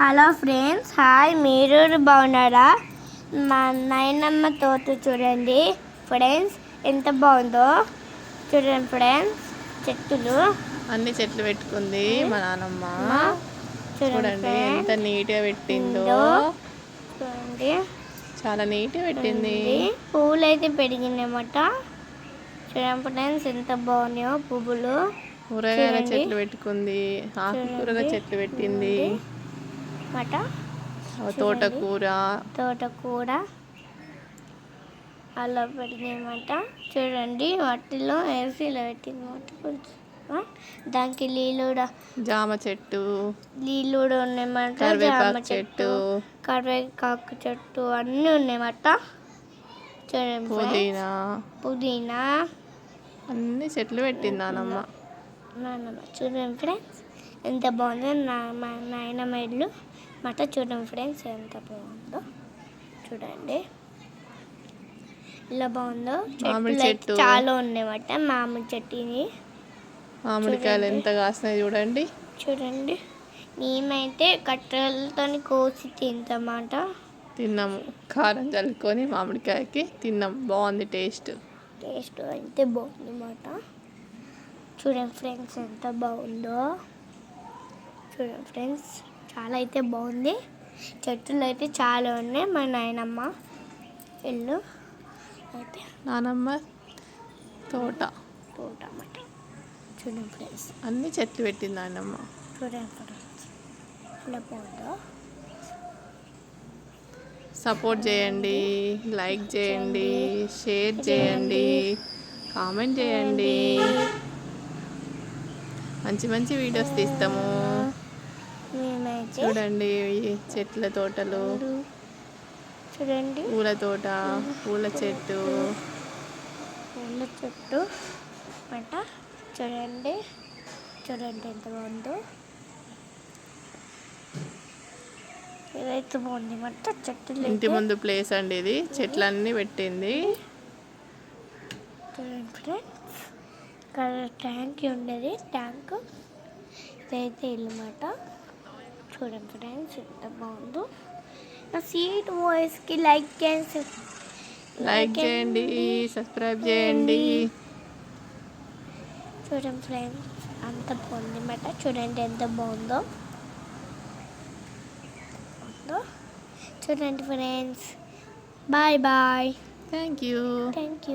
Hello friends hi మీరు బాగున్నారా? మా నాయనమ్మ తోట చూడండి ఫ్రెండ్స్ ఎంత బాగుందో. చూడండి ఫ్రెండ్స్ చెట్టులు. అన్ని చెట్లు పెట్టుకుంది మా నానమ్మ. చూడండి ఎంత నీట్గా పెట్టిందో. చూడండి. చాలా నీట్గా పెట్టింది. పువ్వులు అయితే పెరిగినాయన్నమాట. చూడండి ఫ్రెండ్స్ ఎంత బాగున్నాయో పువ్వులు. కూరగాయల. చెట్లు పెట్టుకుంది. ఆకుకూరల. చెట్లు పెట్టింది. మాట తోటకూర. తోటకూర. అలా పెట్టినమాట చూడండి వాటిలో ఏసీలో పెట్టినమాట కొంచెం. దానికి నీళ్ళు కూడా జామ చెట్టు. నీళ్ళు కూడా ఉన్నాయన్నమాట జామ చెట్టు కరివేపాకు చెట్టు అన్నీ ఉన్నాయన్నమాట చూడండి. పుదీనా. పుదీనా. అన్ని చెట్లు పెట్టింది నానమ్మ. నాన్నమ్మ చూడండి ఫ్రెండ్స్ ఎంత బాగుందో నా మా నాయనమ్మ ఇల్లు. మాట చూడండి ఫ్రెండ్స్ ఎంత బాగుందో. చూడండి. ఇలా బాగుందో. చెట్టు. చాలా ఉన్నాయన్నమాట. మామిడి చెట్టుని. మామిడికాయలు ఎంత కాసినాయి చూడండి. చూడండి. మేమైతే కట్టెలతో కోసి తింటామాట తిన్నాము. కారం చల్లుకొని మామిడికాయకి తిన్నాం. బాగుంది టేస్ట్. టేస్ట్ అయితే బాగుందన్నమాట. చూడండి ఫ్రెండ్స్ ఎంత బాగుందో. చూడండి ఫ్రెండ్స్. చాలా అయితే బాగుంది. చెట్లు అయితే చాలా ఉన్నాయి. మా నాయనమ్మ ఇల్లు అయితే నానమ్మ తోట. తోట అన్నమాట. చూడండి ఫ్రెండ్స్. అన్ని చెట్లు పెట్టింది నాయనమ్మ. చూడండి ఫ్రెండ్స్. ఇలా బాగుందో సపోర్ట్ చేయండి లైక్ చేయండి షేర్ చేయండి కామెంట్ చేయండి. మంచి మంచి వీడియోస్ తీస్తాము. చూడండి చెట్ల తోటలు. చూడండి. పూల తోట పూల చెట్టు. పూల చెట్టు. అన్నమాట. చూడండి. చూడండి ఎంత బాగుందో. ఇదైతే బాగుంది అన్నమాట చెట్టులు ఇంటి ముందు ప్లేస్ అండి ఇది. చెట్లన్నీ పెట్టింది. చూడండి ఫ్రెండ్స్. ఇక్కడ ట్యాంక్ ఉండేది. ట్యాంక్. ఇదైతే ఇల్లు అన్నమాట. చూడండి ఫ్రెండ్స్ ఎంత బాగుందో. నా సీట్ వాయిస్కి లైక్ చేసి లైక్ చేయండి సబ్స్క్రైబ్ చేయండి. చూడండి ఫ్రెండ్స్ అంత బాగుంది అన్నమాట చూడండి ఎంత బాగుందో. బాగుందో. చూడండి friends bye bye thank you thank you